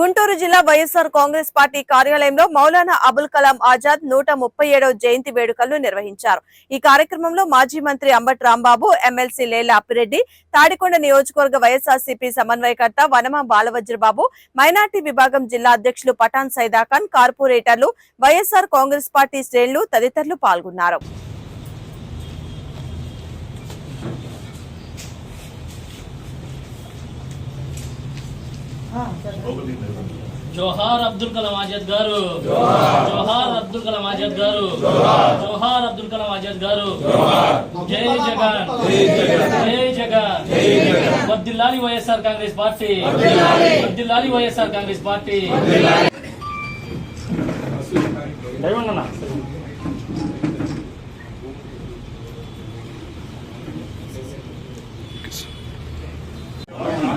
గుంటూరు జిల్లా YSR Congress party కార్యాలయంలో మౌలానా అబుల్ కలాం ఆజాద్ నూట ముప్పై ఏడవ జయంతి వేడుకలను నిర్వహించారు. ఈ కార్యక్రమంలో మాజీ మంత్రి అంబట్ రాంబాబు ఎమ్మెల్సీ లేల అప్పిరెడ్డి తాడికొండ నియోజకవర్గ వైఎస్ఆర్సీపీ సమన్వయకర్త వనమ బాలవజ్రబాబు మైనార్టీ విభాగం జిల్లా అధ్యక్షులు పఠాన్ సైదాఖాన్ కార్పొరేటర్లు వైఎస్ఆర్ కాంగ్రెస్ పార్టీ శ్రేణులు తదితరులు పాల్గొన్నారు. జోహార్ అబ్దుల్ కలాం ఆజాద్ గారు. జోహార్. అబ్దుల్ కలాం ఆజాద్ గారు. జోహార్. అబ్దుల్ కలాం ఆజాద్ గారు. జై జగన్. జై జగన్. వర్దిల్లాలి వైఎస్ఆర్ కాంగ్రెస్ పార్టీ. వర్దిల్లాలి వైఎస్ఆర్ కాంగ్రెస్ పార్టీ.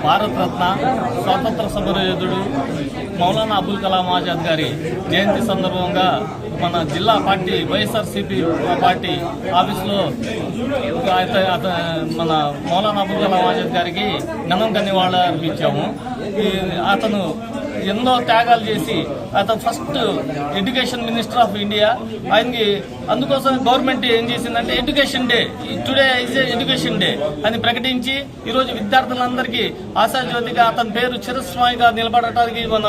భారతరత్న స్వాతంత్ర సమరయోధుడు మౌలానా అబుల్ కలాం ఆజాద్ గారి జయంతి సందర్భంగా మన జిల్లా పార్టీ వైఎస్ఆర్సీపీ పార్టీ ఆఫీసులో అత- అత- మన మౌలానా అబుల్ కలాం ఆజాద్ గారికి ఘనంగా నివాళులు అర్పించాము. అతను ఎన్నో త్యాగాలు చేసి అతను first education minister of India ఆయనకి అందుకోసం గవర్నమెంట్ ఏం చేసిందంటే education day today is education day అని ప్రకటించి ఈరోజు విద్యార్థులందరికీ ఆశాజ్యోతిగా అతని పేరు చిరస్వామిగా నిలబడటానికి మన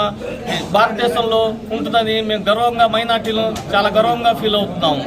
భారతదేశంలో ఉంటుందని మేము గర్వంగా మైనార్టీలు చాలా గర్వంగా ఫీల్ అవుతున్నాము.